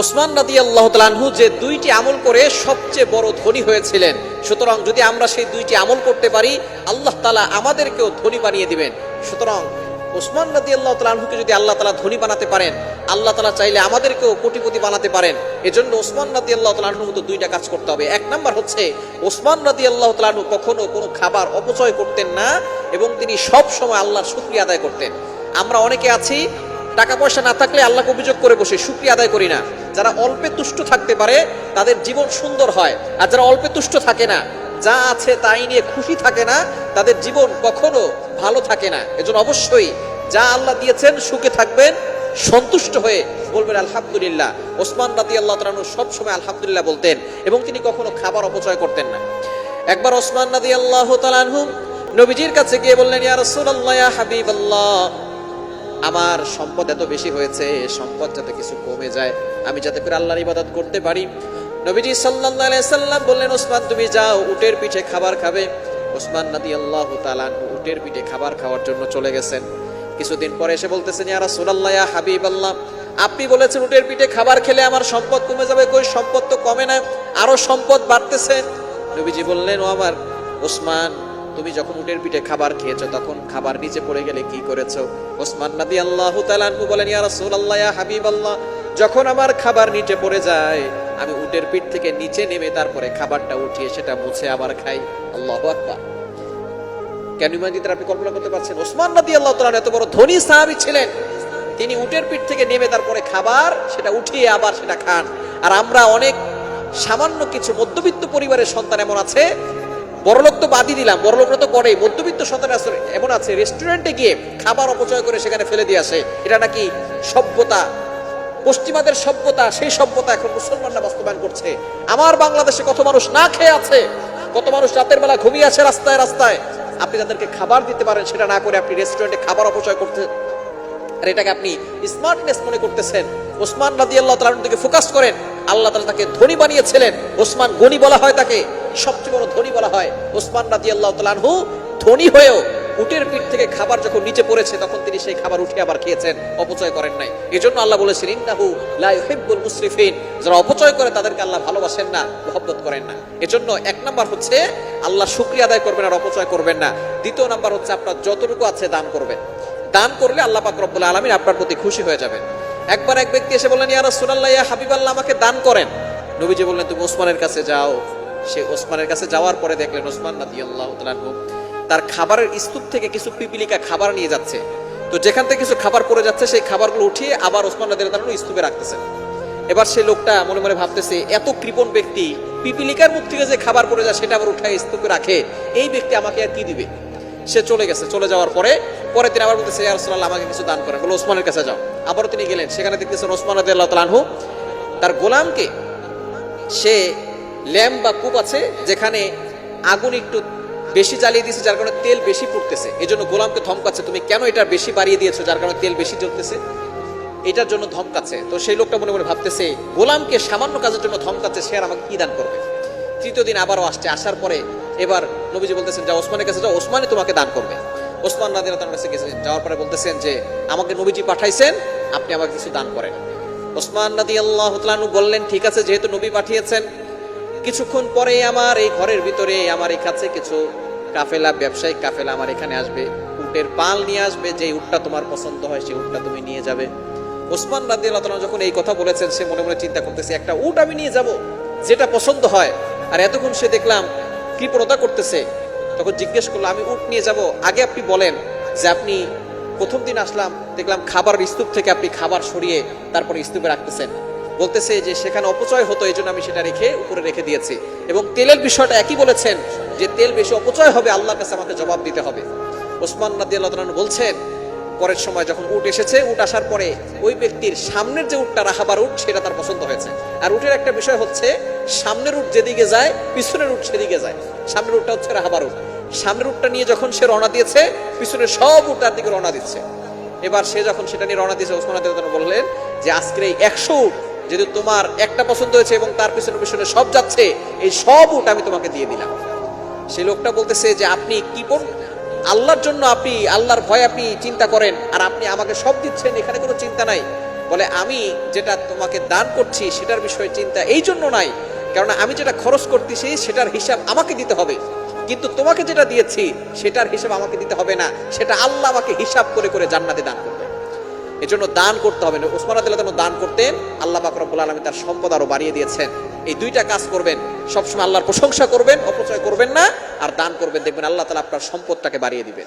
ওসমান রাদি আল্লাহ যে দুইটি আমল করে সবচেয়ে বড় ধনী হয়েছিলেন। সুতরাং যদি আমরা সেই দুইটি আমল করতে পারি, আল্লাহ তালা আমাদেরকেও ধনী বানিয়ে দিবেন। সুতরাং ওসমান রাদি আল্লাহ তালানহুকে যদি আল্লাহ তালা ধনী বানাতে পারেন, আল্লাহ তালা চাইলে আমাদেরকেও কোটিপতি বানাতে পারেন। এজন্য ওসমান রাদি আল্লাহ তালানহুর মতো দুইটা কাজ করতে হবে। এক নাম্বার হচ্ছে, ওসমান রাদি আল্লাহ তালানহু কখনো কোনো খাবার অপচয় করতেন না এবং তিনি সব সময় আল্লাহর শুক্রিয়া আদায় করতেন। আমরা অনেকে আছি, টাকা পয়সা না থাকলে আল্লাহকে অভিযোগ করে বসে, শুক্রিয়া আদায় করি না। যারা অল্পে তুষ্ট থাকতে পারে, তাদের জীবন সুন্দর হয়। আর যারা অল্পে তুষ্ট থাকে না, যা আছে তাই নিয়ে খুশি থাকে না, তাদের জীবন কখনো ভালো থাকে না। এজন্য অবশ্যই যা আল্লাহ দিয়েছেন, সুখে থাকবেন, সন্তুষ্ট হয়ে বলবেন, আলহামদুলিল্লাহ। ওসমান রাতি আল্লাহ তালু সবসময় আলহামদুলিল্লাহ বলতেন এবং তিনি কখনো খাবার অপচয় করতেন না। একবার ওসমান রাদি আল্লাহ তালানহু নবীজির কাছে গিয়ে বললেন, ইয়া রাসূলুল্লাহ, ইয়া হাবিবাল্লাহ। আমার সম্পদ এত বেশি হয়েছে সম্পদ যাতে কিছু কমে যায়, আমি যাতে করে আল্লাহর ইবাদত করতে পারি। নবীজি আলাইহি সাল্লাম বললেন, ওসমান, তুমি যাও, উটের পিঠে খাবার খাবে। ওসমান রাদিয়াল্লাহু তাআলা উটের পিঠে খাবার খাওয়ার জন্য চলে গেছেন। কিছুদিন পরে এসে বলতেছেন, ইয়া রাসূলুল্লাহ হাবিব আল্লাহ আপনি বলেছেন উটের পিঠে খাবার খেলে আমার সম্পদ কমে যাবে, কই সম্পদ তো কমে না, আরও সম্পদ বাড়তেছে? নবীজি বললেন, ও আমার ওসমান তুমি যখন উটের পিঠে খাবার খেয়েছো, তখন খাবার নিচে পড়ে গেলে কি করেছ? ওসমান নবী আল্লাহ তালানহু বলেন, ইয়া রাসূলুল্লাহ, ইয়া হাবিবাল্লাহ, যখন আমার খাবার নিচে পড়ে যায়, আমি উটের পিঠ থেকে নিচে নেমে তারপরে খাবারটা উঠিয়ে সেটা মুছে আবার খাই। আল্লাহু আকবার। কেন ইমানজিদের আপনি কল্পনা করতে পারছেন? ওসমান নদী আল্লাহ তাআলা এত বড় ধনী সাহাবী ছিলেন। তিনি উটের পিঠ থেকে নেমে তারপরে খাবার সেটা উঠিয়ে আবার সেটা খান। আর আমরা অনেক সামান্য কিছু মধ্যবিত্ত পরিবারের সন্তান এমন আছে বড়লোক তো বাদই দিলাম, বড়লোকরা তো করে মধ্যবিত্ত সন্তান আছে, এমন আছে রেস্টুরেন্টে গিয়ে খাবার অপচয় করে সেখানে ফেলে দিয়ে আসে। এটা নাকি সভ্যতা, পশ্চিমাদের সভ্যতা, সেই সভ্যতা এখন মুসলমানরা বাস্তবায়ন করছে। আমার বাংলাদেশে কত মানুষ না খেয়ে আছে, কত মানুষ রাতের বেলা ঘুমিয়ে আছে রাস্তায় রাস্তায়। আপনি তাদেরকে খাবার দিতে পারেন, সেটা না করে আপনি রেস্টুরেন্টে খাবার অপচয় করতে আর এটাকে আপনি স্মার্টনেস মনে করতেছেন। ওসমান রাদি আল্লাহ তালার ফোকাস করেন। আল্লাহ তালা তাকে ধনী বানিয়েছিলেন। ওসমান গনি বলা হয় তাকে। সবচেয়ে বড় ধনী বলা হয় ওসমান রাদি আল্লাহ তালানহু ধনী হয়েও উটের পিঠ থেকে খাবার যখন নিচে পড়েছে, তখন তিনি সেই খাবার উঠে আবার খেয়েছেন, অপচয় করেন নাই। এই জন্য আল্লাহ বলেছেন, ইন্নাহু লা ইউহিব্বুল মুসরিফিন। যারা অপচয় করে, তাদেরকে আল্লাহ ভালোবাসেন না, মহব্বত করেন না। এজন্য এক নাম্বার হচ্ছে, আল্লাহ শুকরিয়া আদায় করবেন আর অপচয় করবেন না। দ্বিতীয় নাম্বার হচ্ছে, আপনার যতটুকু আছে দান করবেন। দান করলে আল্লাহ পাক রব্বুল আলামিন আপনার প্রতি খুশি হয়ে যাবেন। একবার এক ব্যক্তি এসে বললেন, ইয়া রাসূলুল্লাহ, ইয়া হাবিবাল্লাহ, আমাকে দান করেন। নবীজি বললেন, তুমি ওসমানের কাছে যাও। সে ওসমানের কাছে যাওয়ার পরে দেখলেন ওসমান তাআলা আনহু তার খাবারের স্তূপ থেকে কিছু পিপিলিকা খাবার নিয়ে যাচ্ছে। তো যেখান থেকে কিছু খাবার পড়ে যাচ্ছে, সেই খাবারগুলো উঠিয়ে আবার ওসমান রাদিয়াল্লাহু তাআলা স্তূপে রাখতেছেন। এবার সেই লোকটা মনে মনে ভাবতেছে, এত কৃপণ ব্যক্তি পিপিলিকার মুখ থেকে যে খাবার পড়ে যায়, সেটা আবার উঠায় স্তূপে রাখে। এই ব্যক্তি আমাকে আর কি দিবে? সে চলে গেছে। চলে যাওয়ার পরে পরে তিনি আবার বলতেছে, ইয়া রাসূলুল্লাহ, আমাকে কিছু দান করেন। বলে, ওসমানের কাছে যাও। আবারও তিনি গেলেন। সেখানে দেখতেছেন ওসমান রাদিয়াল্লাহু তাআলা আনহু তার গোলামকে সে ল্যাম্প বা কূপ আছে যেখানে আগুন একটু বেশি জ্বালিয়ে দিয়েছে, যার কারণে তেল বেশি পড়তেছে। এই জন্য গোলামকে ধমকাচ্ছে, তুমি কেন এটা বেশি বাড়িয়ে দিয়েছ, যার কারণে তেল বেশি জ্বলতেছে? এটার জন্য ধমকাচ্ছে। তো সেই লোকটা মনে মনে ভাবতেছে, গোলামকে সামান্য কাজের জন্য ধমকাচ্ছে, সে আর আমাকে কি দান করবে? তৃতীয় দিন আবারও আসছে, আসার পরে এবার নবীজি বলতেছেন যা ওসমানের কাছে যাও ওসমানে তোমাকে দান করবে। ওসমান রাদিনা তার কাছে গেছেন যাওয়ার পরে বলতেছেন যে, আমাকে নবীজি পাঠাইছেন, আপনি আমাকে কিছু দান করেন। ওসমান রাদি আল্লাহ বললেন, ঠিক আছে, যেহেতু নবী পাঠিয়েছেন কিছুক্ষণ পরে আমার এই ঘরের ভিতরে আমার এই কাছে কিছু কাফেলা, ব্যবসায়িক কাফেলা আমার এখানে আসবে। উটের পাল নিয়ে আসবে যে উটটা তোমার পছন্দ হয় সেই উটটা তুমি নিয়ে যাবে। ওসমান রাদি আল্লাহ যখন এই কথা বলেছেন, সে মনে মনে চিন্তা করতেছে, একটা উট আমি নিয়ে যাব, যেটা পছন্দ হয়। আর এতক্ষণ সে দেখলাম, কৃপণতা করতেছে। তখন জিজ্ঞেস করল, আমি উট নিয়ে যাব? আগে আপনি বলেন যে, আপনি প্রথম দিন আসলাম, দেখলাম খাবার স্তূপ থেকে আপনি খাবার সরিয়ে তারপরে স্তূপে রাখতেছেন। বলতেছে যে সেখানে অপচয় হতো, এই জন্য আমি সেটা রেখে উপরে রেখে দিয়েছি। এবং তেলের বিষয়টা একই বলেছেন যে তেল বেশি অপচয় হবে, আল্লাহর কাছে আমাকে জবাব দিতে হবে। ওসমান নাদি আল্লাহ বলছেন, পরের সময় যখন উট এসেছে, উট আসার পরে ওই ব্যক্তির সামনের যে উটটা রাখাবার উট, সেটা তার পছন্দ হয়েছে। আর উটের একটা বিষয় হচ্ছে, সামনের উট যেদিকে যায়, পিছনের উট সেদিকে যায়। সামনের উটটা হচ্ছে রাহাবার উট। সামনের উটটা নিয়ে যখন সে রওনা দিয়েছে, পিছনের সব উট তার দিকে রওনা দিচ্ছে। এবার সে যখন সেটা নিয়ে রওনা দিয়েছে, ওসমান বললেন যে, আজকের এই একশো উট যেহেতু তোমার একটা পছন্দ হয়েছে এবং তার পিছনে পিছনে সব যাচ্ছে, এই সব উট আমি তোমাকে দিয়ে দিলাম। সেই লোকটা বলতেছে যে, আপনি কি আল্লাহর জন্য আপনি, আল্লাহর ভয় আপনি চিন্তা করেন, আর আপনি আমাকে সব দিচ্ছেন, এখানে কোনো চিন্তা নাই। বলে, আমি যেটা তোমাকে দান করছি, সেটার বিষয়ে চিন্তা এই জন্য নাই। কারণ আমি যেটা খরচ করতেছি, সেটার হিসাব আমাকে দিতে হবে। কিন্তু তোমাকে যেটা দিয়েছি, সেটার হিসাব আমাকে দিতে হবে না। সেটা আল্লাহ আমাকে হিসাব করে করে জান্নাতে দান করবে। এজন্য দান করতে হবে। না ওসমান আদিল্লাহ দান করতেন আল্লাহ বাকরবুল আলমী তার সম্পদ আরও বাড়িয়ে দিয়েছেন। এই দুইটা কাজ করবেন। সবসময় আল্লাহর প্রশংসা করবেন, অপচয় করবেন না, আর দান করবেন। দেখবেন আল্লাহ তালা আপনার সম্পদটাকে বাড়িয়ে দিবেন।